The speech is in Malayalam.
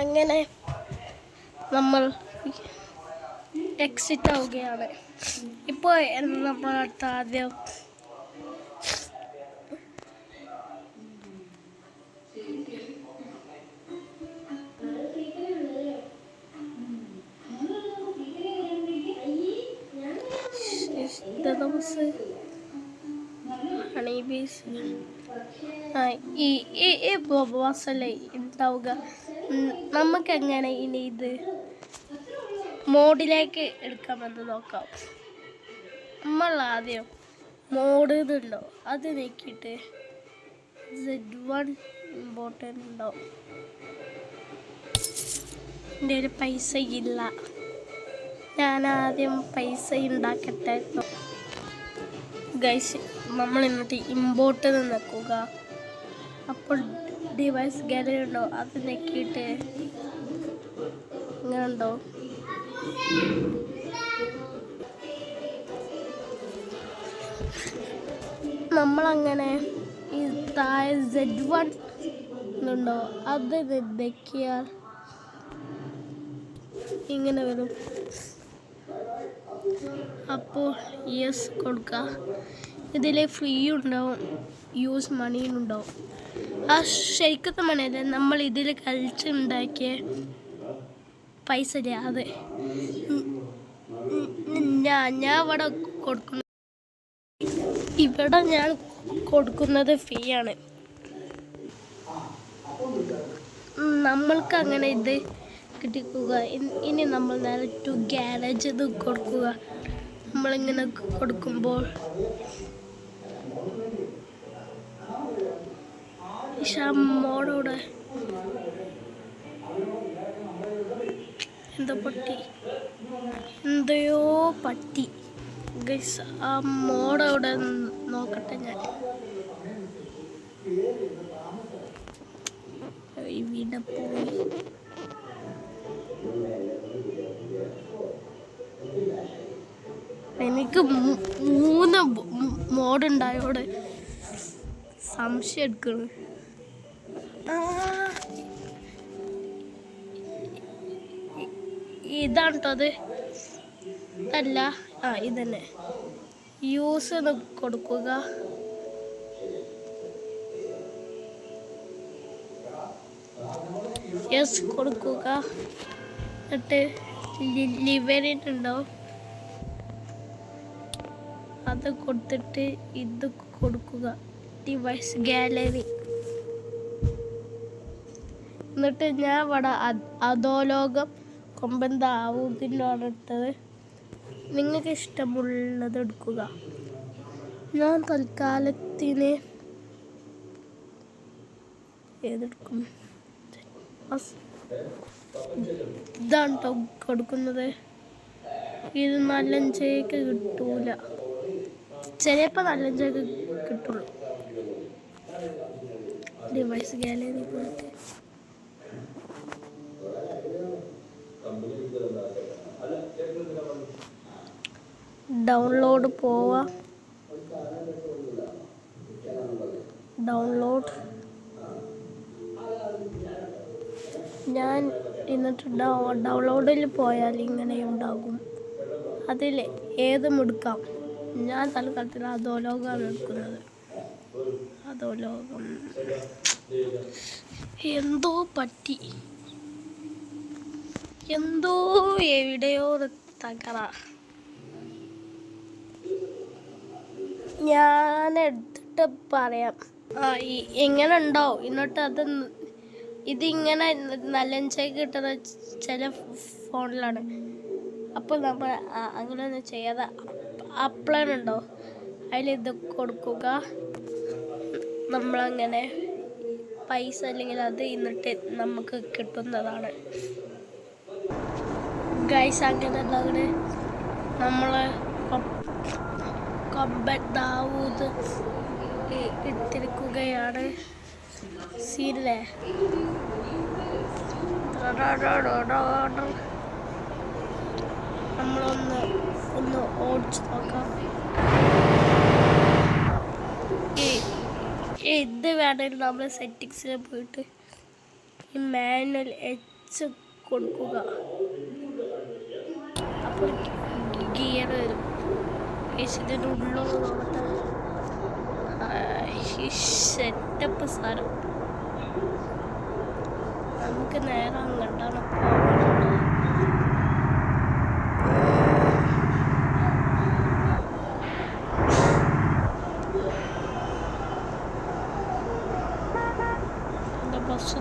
അങ്ങനെ നമ്മൾ എക്സിറ്റ് ആവുകയാണ്. ഇപ്പോൾ നമ്മൾ അടുത്ത ആദ്യം? ദിവസം ഹണി ബീസ് ഈ ഈ ഉണ്ടാവുക നമുക്ക് നമുക്കെങ്ങനെ ഇനി ഇത് മോഡിലേക്ക് എടുക്കാമെന്ന് നോക്കാം. നമ്മൾ ആദ്യം മോഡ് ഇതുണ്ടോ? അത് നീക്കിയിട്ട് സെഡ് വൺ ഇമ്പോർട്ടന്റ് ഉണ്ടോ? എന്റെ ഒരു പൈസ ഇല്ല. ഞാൻ ആദ്യം പൈസ ഉണ്ടാക്കട്ടെ. ഗൈസ് നമ്മൾ എന്നിട്ട് ഇമ്പോർട്ട് നിൽക്കുക അപ്പോൾ ഡിവൈസ് ഗാലറി ഉണ്ടോ? അത് നെക്കിയിട്ട് ഇങ്ങനെ ഉണ്ടോ നമ്മളങ്ങനെ ഈ താഴെ സെഡ് വൺ ഉണ്ടോ അത് നെക്കിയാൽ ഇങ്ങനെ വരും. അപ്പോൾ യെസ് കൊടുക്കുക ഇതിൽ ഫ്രീ ഉണ്ടാവും യൂസ് മണി ഉണ്ടാവും. ആ ശരിക്കത്തെ മണിയല്ല നമ്മൾ ഇതിൽ കളിച്ചുണ്ടാക്കിയ പൈസ അതെ. ഞാൻ ഞാൻ ഇവിടെ കൊടുക്കുന്ന ഇവിടെ ഞാൻ കൊടുക്കുന്നത് ഫീ ആണ്. നമ്മൾക്ക് അങ്ങനെ ഇത് കിട്ടിക്കുക. ഇനി നമ്മൾ നേരെ ടു ഗ്യാരേജ് ഇത് കൊടുക്കുക. നമ്മളിങ്ങനെ കൊടുക്കുമ്പോൾ മോടോടെ. എന്തോ പട്ടി? എന്തയോ പട്ടി. ഗൈസ് ആ മോടവിടെ നോക്കട്ടെ ഞാൻ. ഇവിടെ പോയി. എനിക്ക് മൂന്ന് മോഡ് ഉണ്ടായോടെ സംശയം എടുക്കണ്. ഇതാണ് കേട്ടോ അത്. അല്ല ആ ഇതന്നെ. യൂസ് എന്ന് കൊടുക്കുക. യെസ് കൊടുക്കുക. എന്നിട്ട് ലിവറിൻ ഉണ്ടാവും അത് കൊടുത്തിട്ട് ഇത് കൊടുക്കുക. ഡിവൈസ് ഗാലറി എന്നിട്ട് ഞാൻ ഇവിടെ അധോലോകം കൊമ്പന്താവുന്നതിനാണ് എടുത്തത് നിങ്ങൾക്ക് ഇഷ്ടമുള്ളത് എടുക്കുക. ഞാൻ തൽക്കാലത്തിന് ഏതെടുക്കും? ഇതാണ് ട്ടോ കൊടുക്കുന്നത്. ഇത് നാലഞ്ചേക്ക് കിട്ടൂല. ചിലപ്പോൾ നാലഞ്ചേക്ക് കിട്ടുള്ളൂ. ഡിവൈസ് ഗാലറി പോയിട്ട്. ഡൗൺലോഡ് പോവാ. ഡൗൺലോഡ് ഞാൻ എന്നിട്ട് ഡൗൺലോഡിൽ പോയാൽ ഇങ്ങനെ ഉണ്ടാകും. അതിൽ ഏതും എടുക്കാം. ഞാൻ തൽക്കാലത്തിൽ അധോലോകമാണ് എടുക്കുന്നത് അധോലോകം എന്തോ പറ്റി. എന്തോ എവിടെയോ തകറ. ഞാൻ എടുത്തിട്ട് പറയാം. ആ എങ്ങനെ ഉണ്ടോ? എന്നിട്ട് അത് ഇതിങ്ങനെ നല്ലഞ്ചായി കിട്ടുന്ന ചില ഫോണിലാണ്. അപ്പോൾ നമ്മൾ അങ്ങനെയൊന്നും ചെയ്യാതെ അപ്ലൈൻ ഉണ്ടോ? അതിൽ ഇത് കൊടുക്കുക. നമ്മളങ്ങനെ പൈസ അല്ലെങ്കിൽ അത് ഇന്നിട്ട് നമുക്ക് കിട്ടുന്നതാണ്. ഗൈസ് അങ്ങനെ എന്താണ് നമ്മൾ കൊമ്പൻ ദാവൂദ് ഇ- ഇട്ടിരിക്കുകയാണ്. സീരിയലേ നമ്മളൊന്ന് ഒന്ന് ഓടിച്ചു നോക്കാം. ഈ വേണമെങ്കിലും നമ്മൾ സെറ്റിങ്സിൽ പോയിട്ട് ഈ മാനുവൽ എച്ച് കൊടുക്കുക. അപ്പോൾ ഗിയർ വരും. ഇതിന്റെ ഉള്ളിലോട്ട് സെറ്റപ്പ് സാധനം. നമുക്ക് നേരെ അങ്ങോട്ടാണ് പോകേണ്ടത്